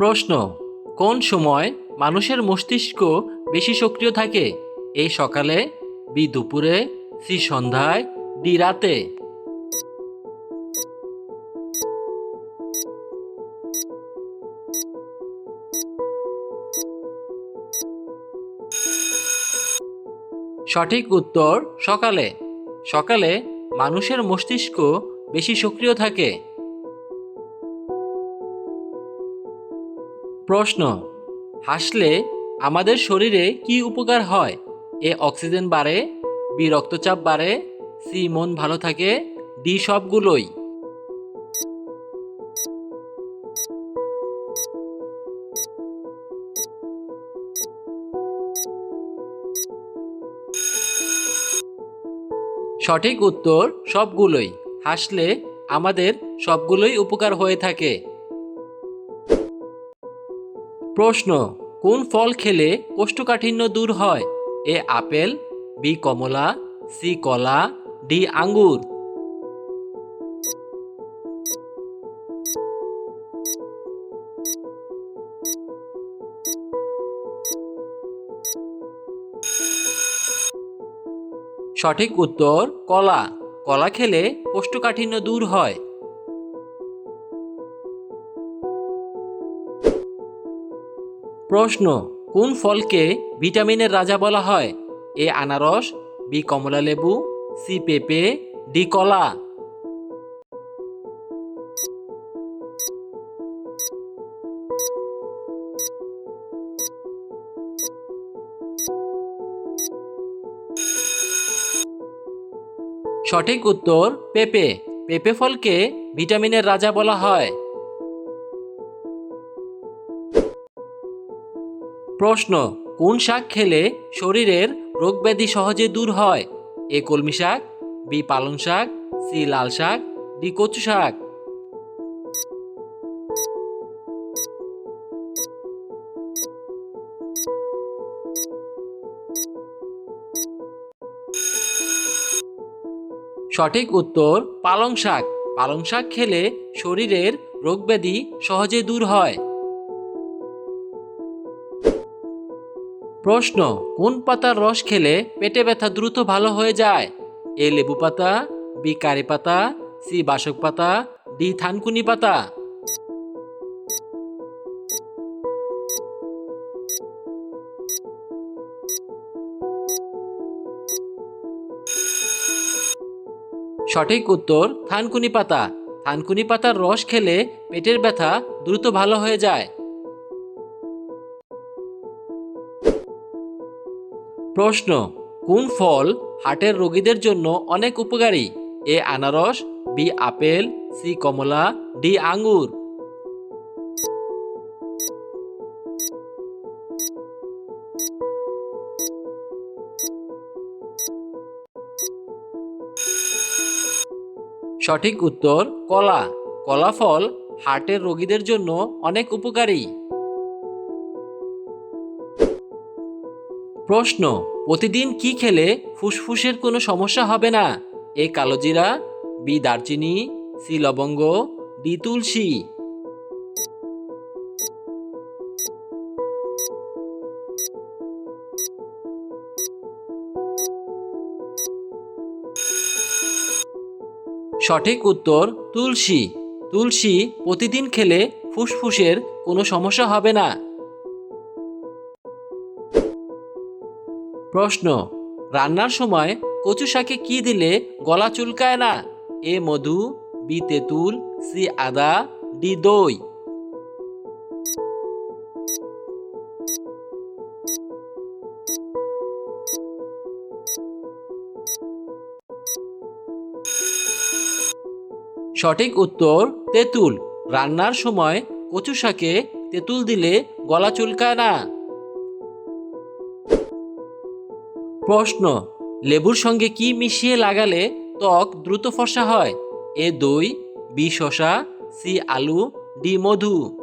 প্রশ্ন, কোন সময় মানুষের মস্তিষ্ক বেশি সক্রিয় থাকে? এ সকালে, বি দুপুরে, সি সন্ধ্যায়, ডি রাতে। সঠিক উত্তর সকালে। সকালে মানুষের মস্তিষ্ক বেশি সক্রিয় থাকে। প্রশ্ন, হাসলে আমাদের শরীরে কি উপকার হয়? এ অক্সিজেন বাড়ে, বি রক্তচাপ বাড়ে, সি মন ভালো থাকে, ডি সবগুলোই। সঠিক উত্তর সবগুলোই। হাসলে আমাদের সবগুলোই উপকার হয়ে থাকে। প্রশ্ন, কোন ফল খেলে কোষ্ঠকাঠিন্য দূর হয়? এ আপেল, বি কমলা, সি কলা, ডি আঙ্গুর। সঠিক উত্তর, কলা। কলা খেলে কোষ্ঠকাঠিন্য দূর হয়। প্রশ্ন, কোন ফলকে ভিটামিনের রাজা বলা হয়? এ আনারস, বি কমলা লেবু, সি পেঁপে, ডি কলা। সঠিক উত্তর, পেঁপে। পেঁপে ফলকে ভিটামিনের রাজা বলা হয়। প্রশ্ন, কোন শাক খেলে শরীরের রোগব্যাধি সহজে দূর হয়? এ কলমি শাক, বি পালং শাক, সি লাল শাক, ডি কচু শাক। সঠিক উত্তর, পালং শাক। পালং শাক খেলে শরীরের রোগব্যাধি সহজে দূর হয়। প্রশ্ন, কোন পাতার রস খেলে পেটে ব্যথা দ্রুত ভালো হয়ে যায়? এ লেবু পাতা, বি কারি পাতা, সি বাসক পাতা, ডি থানকুনি পাতা। সঠিক উত্তর, থানকুনি পাতা। থানকুনি পাতার রস খেলে পেটের ব্যথা দ্রুত ভালো হয়ে যায়। প্রশ্ন, কোন ফল হার্টের রোগীদের জন্য অনেক উপকারী? এ আনারস, বি আপেল, সি কমলা, ডি আঙ্গুর। সঠিক উত্তর, কলা। কলা ফল হার্টের রোগীদের জন্য অনেক উপকারী। প্রশ্ন, প্রতিদিন কি খেলে ফুসফুসের কোনো সমস্যা হবে না? এ কালোজিরা বি দারচিনি, সি লবঙ্গ, ডি তুলসী। সঠিক উত্তর, তুলসী। তুলসী প্রতিদিন খেলে ফুসফুসের কোনো সমস্যা হবে না। প্রশ্ন, রান্নার সময় কচু শাকে কি দিলে গলা চুলকায় না? এ মধু, বি তেঁতুল, সি আদা, ডি দই। সঠিক উত্তর, তেঁতুল। রান্নার সময় কচু শাকে তেঁতুল দিলে গলা চুলকায় না। প্রশ্ন, লেবুর সঙ্গে কি মিশিয়ে লাগালে ত্বক দ্রুত ফসা হয়? এ দই, বি শশা সি আলু, ডি মধু।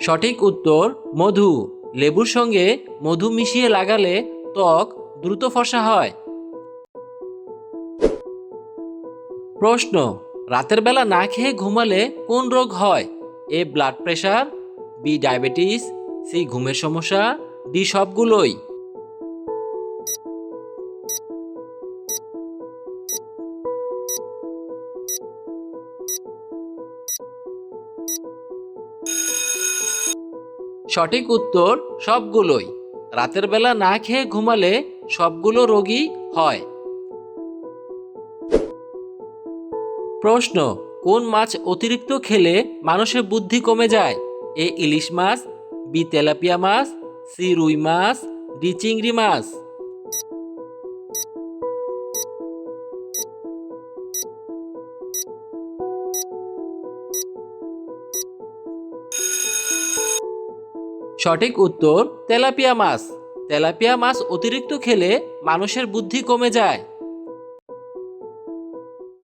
সঠিক উত্তর, মধু। লেবুর সঙ্গে মধু মিশিয়ে লাগালে ত্বক দ্রুত ফসা হয়। প্রশ্ন, রাতের বেলা না খেয়ে ঘুমালে কোন রোগ হয়? A blood pressure B diabetes C ঘুমের সমস্যা ডি সবগুলোই। সঠিক উত্তর, সবগুলোই। রাতের বেলা না খেয়ে ঘুমালে সবগুলো রোগই হয়। প্রশ্ন, কোন মাছ অতিরিক্ত খেলে মানুষের বুদ্ধি কমে যায়? এ ইলিশ মাছ, বি তেলাপিয়া মাছ, সি রুই মাছ, ডি চিংড়ি মাছ। সঠিক উত্তর, তেলাপিয়া মাছ। তেলাপিয়া মাছ অতিরিক্ত খেলে মানুষের বুদ্ধি কমে যায়।